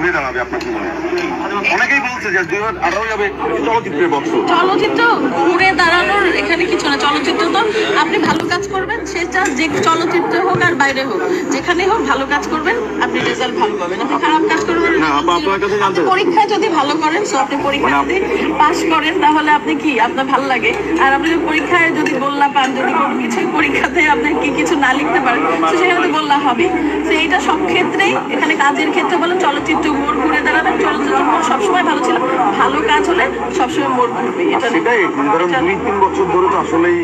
ঘুরে দাঁড়াবে আপনার মনে হয় অনেকেই বলছে যে দুই হাজার আঠারো যাবে চলচ্চিত্রের বছর চলচ্চিত্র ঘুরে দাঁড়ানোর এখানে কিছু না চলচ্চিত্র তো আপনি ভালো কাজ করবেন সেটা যে চলচ্চিত্র হোক আর বাইরে হোক। যেখানে হোক ভালো কাজ করবেন আপনি রেজাল্ট ভালো পাবেন। আপনি খারাপ কাজ করবেন না, আপনার কাছে জানতে পরীক্ষায় যদি ভালো করেন তো আপনি পরীক্ষা যদি পাস করেন তাহলে আপনি কি? আপনার ভালো লাগে। আর আপনি যদি পরীক্ষায় যদি গোল্লা পান যদি কোনো কিছু পরীক্ষাতে আপনি কি কিছু না লিখতে পারেন তো সেখানে তো গোল্লা হবে। তো এইটা সব ক্ষেত্রেই এখানে কাজের ক্ষেত্রে বলেন চলচ্চিত্র মোড় ঘুরে দাঁড়াবেন। চলচ্চিত্র মোড় সবসময় ভালো ছিল। ভালো কাজ হলে সবসময় মোড় ঘুরবে। এটা সেটাই ধরেন দুই তিন বছর ধরে তো আসলেই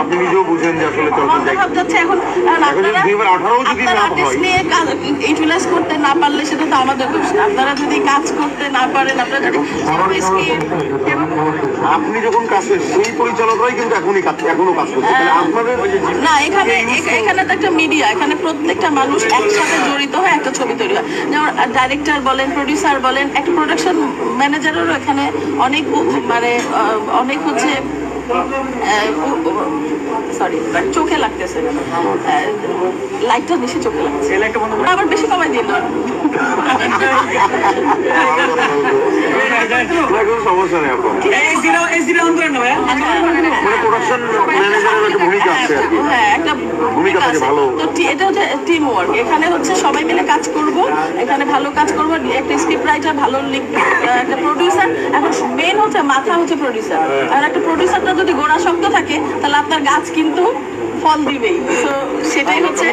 আপনি নিজেও বুঝেন যে আসলে চলচ্চিত্র যাচ্ছে এখন কারণ এখন যদি আপনারা যদি না হয়। নিয়ে কাজ ইউটিলাইজ করতে না পারলে সেটা তো আমাদের দোষ। না। আপনারা যদি কাজ করতে না পারেন আপনারা যদি আপনি যখন কাজ করছেন ওই পরিচালকরাই কিন্তু এখনই কাজ এখনও কাজ করছে। আপনাদের না এখানে এখানে তো একটা মিডিয়া এখানে প্রত্যেকটা মানুষ একসাথে জড়িত হয়ে একটা ছবি তৈরি হয়। যেমন ডাইরেক্টর বলেন প্রডিউসার বলেন একটা প্রোডাকশন ম্যানেজারেরও এখানে অনেক মানে অনেক হচ্ছে সরি চোখে লাগতেছে। লাইটটা বেশি চোখে লাগছে। আবার বেশি কমাই দিল সমস্যা নেই আপনার। প্রোডাকশন ম্যানেজারের একটা ভূমিকা আছে আর কি। হ্যাঁ একটা ভূমিকা থাকে ভালো। তো এটা হচ্ছে টিম ওয়ার্ক এখানে হচ্ছে সবাই মিলে কাজ করব এখানে ভালো কাজ করব একটা স্ক্রিপ্ট রাইটার ভালো লিখবে একটা প্রোডিউসার এখন মেন হচ্ছে মাথা হচ্ছে প্রোডিউসার আর একটা প্রডিউসারটা যদি গোড়া শক্ত থাকে তাহলে আপনার গাছ কিন্তু ফল দিবেই। তো সেটাই হচ্ছে